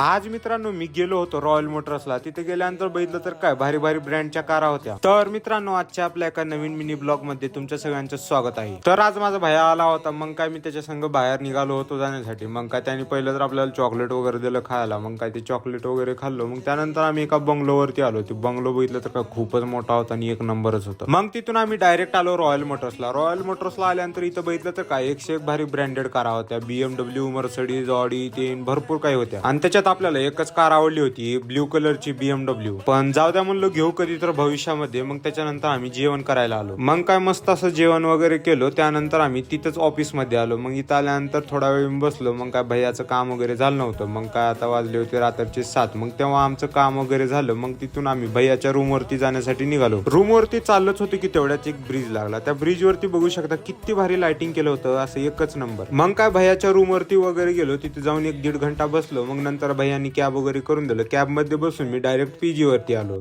आज मित्रांनो मी गेलो होतो रॉयल मोटर्सला तिथे गेल्यानंतर बघितलं तर काय भारी भारी ब्रँडच्या कारा होत्या. तर मित्रांनो आजच्या आपल्या एका नवीन मिनी ब्लॉगमध्ये तुमच्या सगळ्यांचं स्वागत आहे. तर आज माझा भया आला होता. मग काय मी त्याच्या संग बाहेर निघालो होतो जाण्यासाठी. मग काय त्यांनी पहिलं तर आपल्याला चॉकलेट वगैरे दिलं खायला. मग काय ते चॉकलेट वगैरे खाल्लो. मग त्यानंतर आम्ही एका बंगलोवरती आलो ते बंगलो बघितलं तर काय खूपच मोठा होता आणि एक नंबरच होता. मग तिथून आम्ही डायरेक्ट आलो रॉयल मोटर्सला रॉयल मोटर्सला आल्यानंतर इथं बघितलं तर काय एकशे एक भारी ब्रँडेड कारा होत्या. बीएमडब्ल्यू मर्सडीज ऑडी तीन भरपूर काही होत्या. आणि त्याच्यात आपल्याला एकच कार आवडली होती ब्ल्यू कलरची बीएमडब्ल्यू पण जाऊ द्या म्हणलो घेऊ कधी तर भविष्यामध्ये. मग त्याच्यानंतर आम्ही जेवण करायला आलो. मग काय मस्त असं जेवण वगैरे केलो. त्यानंतर आम्ही तिथंच ऑफिसमध्ये आलो. मग इथं आल्यानंतर थोडा वेळ बसलो. मग काय भैयाचं काम वगैरे झालं नव्हतं. मग काय आता वाजले होते रात्रीचे सात. मग तेव्हा आमचं काम वगैरे झालं. मग तिथून आम्ही भैयाच्या रूम वरती जाण्यासाठी निघालो. रूम वरती चाललंच होतं की तेवढ्याच एक ब्रिज लागला. त्या ब्रिज वरती बघू शकता किती भारी लाइटिंग केलं होतं. असं एकच नंबर मग काय भैयाच्या रूम वरती वगैरे गेलो. तिथे जाऊन एक दीड घंटा बसलो. मग नंतर भैयानी कॅब वगैरे करून दिलं. कॅबमध्ये बसून मी डायरेक्ट पी वरती आलो.